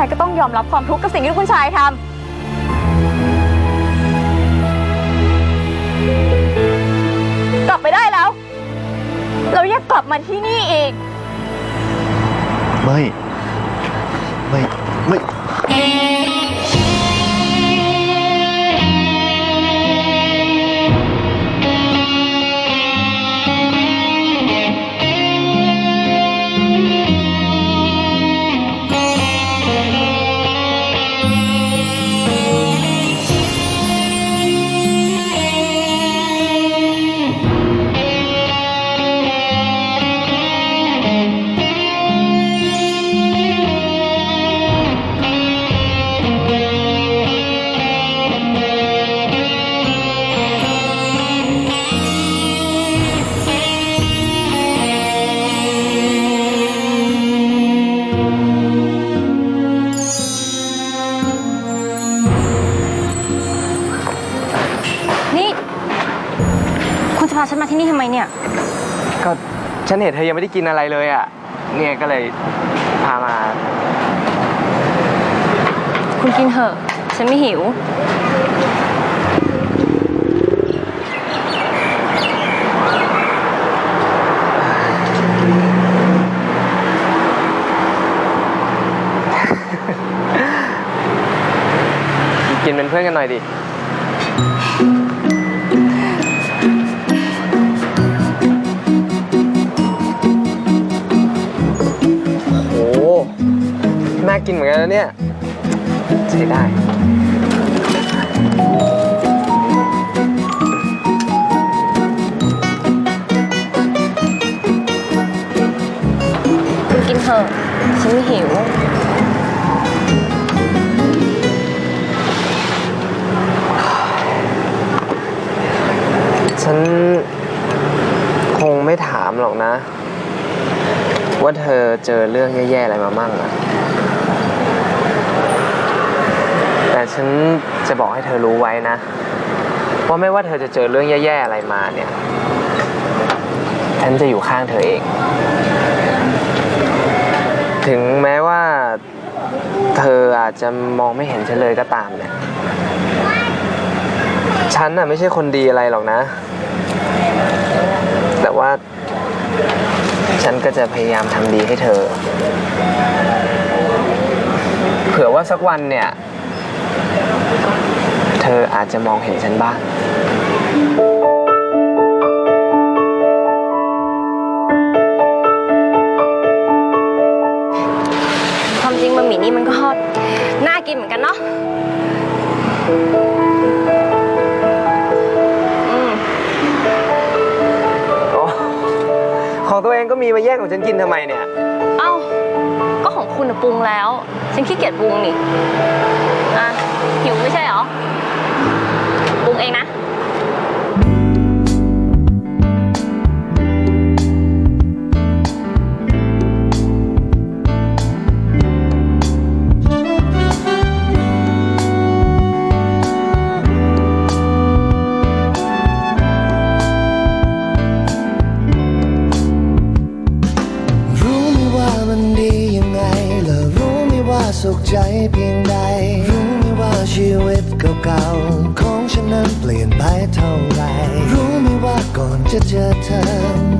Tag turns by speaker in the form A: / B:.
A: ายก็ต้องยอมรับความทุกข์กับสิ่งที่คุณชายทำ กลับไปได้แล้ว เราอยากกลับมาที่นี่อีก
B: ไม่ ไม่ ไม่
C: นี่ พาฉันมาที่นี่ทำไมเนี่ย
D: ก็ฉันเห็นเธอยังไม่ได้กินอะไรเลยอะ เนี่ยก็เลยพามา
C: คุณกินเถอะ ฉันไม่หิว
D: กินเป็นเพื่อนกันหน่อยดิ กินเหมือนกันนะเนี่ยใช้ได้
C: คุณกินเถอะฉันไม่หิว
D: ฉันคงไม่ถามหรอกนะ ว่าเธอเจอเรื่องแย่ๆอะไรมามั่งอะ แต่ฉันจะบอกให้เธอรู้ไว้นะ ว่าไม่ว่าเธอจะเจอเรื่องแย่ๆอะไรมาเนี่ย ฉันจะอยู่ข้างเธอเอง ถึงแม้ว่าเธออาจจะมองไม่เห็นฉันเลยก็ตามเนี่ย ฉันน่ะไม่ใช่คนดีอะไรหรอกนะ แต่ว่าฉันก็จะพยายามทำดีให้เธอ เผื่อว่าสักวันเนี่ย จจะมองเห็นฉันบ้าง
C: ความจริงบะหมี่นี่มันก็น่ากินเหมือนกันเนาะอืม
D: โอ้ของตัวเองก็มีมาแย่งของฉันกินทำไมเนี่ย
C: เอ้า ก็ของคุณน่ะปรุงแล้ว ฉันขี้เกียจปรุงนี่ อะหิวไม่ใช่
E: สุขใจเพียงใด รู้ไหมว่าชีวิตเก่าๆของฉันนั้นเปลี่ยนไปเท่าไหรรู้ไหมว่าก่อนจะเจอเธอ